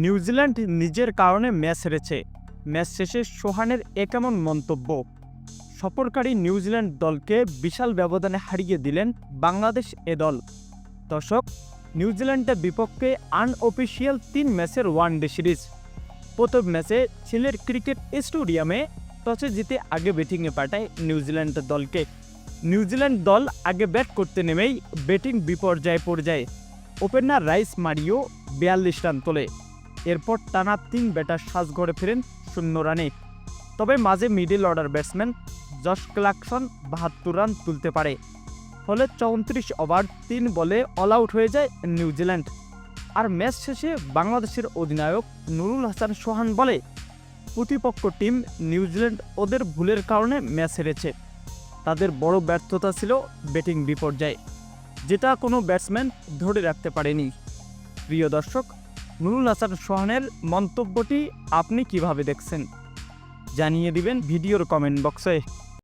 New Zealand নিজের কারণে match হেরেছে। ম্যাচ শেষে সোহানের এ কেমন মন্তব্য, সফরকারী নিউজিল্যান্ড দলকে বিশাল ব্যবধানে হারিয়ে দিলেন বাংলাদেশ এ দল। দর্শক, নিউজিল্যান্ডের বিপক্ষে আনঅফিসিয়াল তিন ম্যাচের ওয়ানডে সিরিজ প্রথম ম্যাচে ছেলের ক্রিকেট স্টেডিয়ামে টসে জিতে আগে ব্যাটিংয়ে পাঠায় নিউজিল্যান্ড দলকে। নিউজিল্যান্ড দল আগে ব্যাট করতে নেমেই ব্যাটিং বিপর্যয়ে পড়ে যায়। ওপেনার রাইস মারিও বিয়াল্লিশ রান তোলে। এরপর টানা তিন ব্যাটার সাজঘরে ফেরেন শূন্য রানে। তবে মাঝে middle order batsman Josh Clarkson বাহাত্তর রান তুলতে পারে। ফলে চৌত্রিশ ওভার, তিন বলে অল আউট হয়ে যায় নিউজিল্যান্ড। আর ম্যাচ শেষে বাংলাদেশের অধিনায়ক নুরুল হাসান সোহান বলে, প্রতিপক্ষ টিম নিউজিল্যান্ড ওদের ভুলের কারণে ম্যাচ হেরেছে। তাদের বড় ব্যর্থতা ছিল ব্যাটিং বিপর্যয়ে, যেটা কোনো ব্যাটসম্যান ধরে রাখতে পারেনি। প্রিয় দর্শক নুরুল হাসান সোহানের মন্তব্যটি আপনি কীভাবে দেখছেন? জানিয়ে দিবেন ভিডিওর কমেন্ট বক্সে।